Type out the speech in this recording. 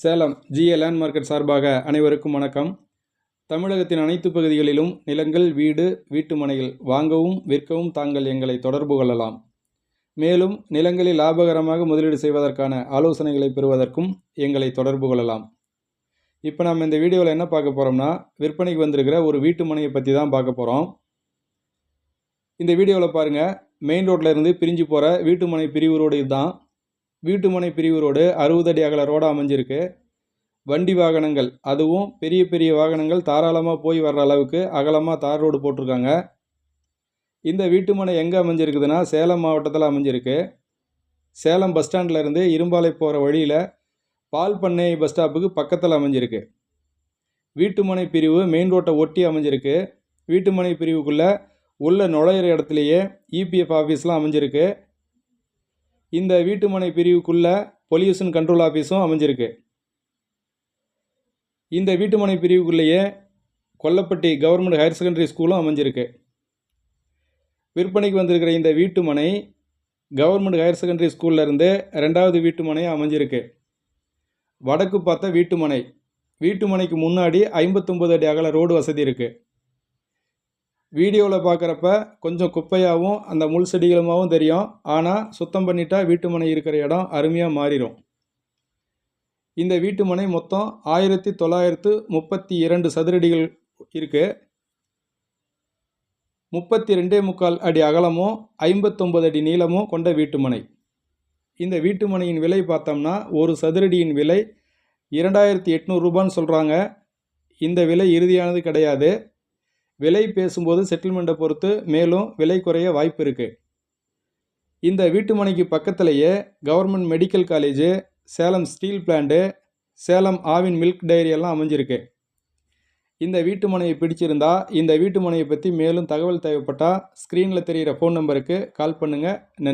Salem GA land market சார்பாக அனைவருக்கும் வணக்கம். தமிழகத்தின் அனைத்து பகுதிகளிலும் நிலங்கள் வீடு வீட்டு வாங்கவும் விற்கவும் தாங்கள் எங்களை தொடர்பு கொள்ளலாம். மேலும் நிலங்களில் லாபகரமாக முதலீடு செய்வதற்கான ஆலோசனைகளை பெறுவதற்கும் எங்களை தொடர்பு கொள்ளலாம். இப்போ நம்ம இந்த வீடியோவில் என்ன பார்க்க போகிறோம்னா விற்பனைக்கு வந்திருக்கிற ஒரு வீட்டு மனையை பற்றி தான் பார்க்க போகிறோம் இந்த வீடியோவில் பாருங்கள் மெயின் ரோட்டில் இருந்து பிரிஞ்சு போகிற வீட்டு மனை பிரிவு ரோடு இதுதான். வீட்டுமனை பிரிவு ரோடு அறுபது அடி அகல ரோடாக அமைஞ்சிருக்கு. வண்டி வாகனங்கள் அதுவும் பெரிய பெரிய வாகனங்கள் தாராளமாக போய் வர்ற அளவுக்கு அகலமாக தார் ரோடு போட்டிருக்காங்க. இந்த வீட்டுமனை எங்கே அமைஞ்சிருக்குதுன்னா சேலம் மாவட்டத்தில் அமைஞ்சிருக்கு. சேலம் பஸ் ஸ்டாண்டில் இருந்து இரும்பாலை போகிற வழியில் பால் பண்ணை பஸ் ஸ்டாப்புக்கு பக்கத்தில் அமைஞ்சிருக்கு. வீட்டுமனை பிரிவு மெயின் ரோட்டை ஒட்டி அமைஞ்சிருக்கு. வீட்டுமனை பிரிவுக்குள்ளே உள்ள நுழையிற இடத்துலையே இபிஎஃப் ஆஃபீஸ்லாம் அமைஞ்சிருக்கு. இந்த வீட்டுமனை பிரிவுக்குள்ள பொல்யூஷன் கண்ட்ரோல் ஆஃபீஸும் அமைஞ்சிருக்கு. இந்த வீட்டுமனை பிரிவுக்குள்ளேயே கொல்லப்பட்டி கவர்மெண்ட் ஹையர் செகண்டரி ஸ்கூலும் அமைஞ்சிருக்கு. விற்பனைக்கு வந்திருக்கிற இந்த வீட்டுமனை கவர்மெண்ட் ஹையர் செகண்டரி ஸ்கூல்லேருந்து ரெண்டாவது வீட்டுமனை அமைஞ்சிருக்கு. வடக்கு பார்த்த வீட்டுமனை. வீட்டுமனைக்கு முன்னாடி ஐம்பத்தொம்பது அடி அகல ரோடு வசதி இருக்குது வீடியோவில் பார்க்குறப்ப கொஞ்சம் குப்பையாகவும் அந்த முள் செடிகளுமாகவும் தெரியும். ஆனால் சுத்தம் பண்ணிட்டா வீட்டு மனை இருக்கிற இடம் அருமையாக மாறிடும் இந்த வீட்டு மனை மொத்தம் ஆயிரத்தி தொள்ளாயிரத்து முப்பத்தி இரண்டு சதுரடிகள் இருக்குது முப்பத்தி ரெண்டே முக்கால் அடி அகலமும் ஐம்பத்தொம்பது அடி நீளமும் கொண்ட வீட்டுமனை இந்த வீட்டுமனையின் விலை பார்த்தோம்னா ஒரு சதுரடியின் விலை இரண்டாயிரத்தி எட்நூறுரூபான்னு சொல்கிறாங்க இந்த விலை இறுதியானது கிடையாது. விலை பேசும்போது செட்டில்மெண்ட்டை பொறுத்து மேலும் விலை குறைய வாய்ப்பு இருக்குது இந்த வீட்டுமனைக்கு பக்கத்திலேயே government medical college Salem steel plant Salem Aavin milk dairy எல்லாம் அமைஞ்சிருக்கு. இந்த வீட்டு மனையை பிடிச்சிருந்தா இந்த வீட்டு மனையை பற்றி மேலும் தகவல் தேவைப்பட்டால் ஸ்க்ரீனில் தெரிகிற ஃபோன் நம்பருக்கு கால் பண்ணுங்கள் நன்றி.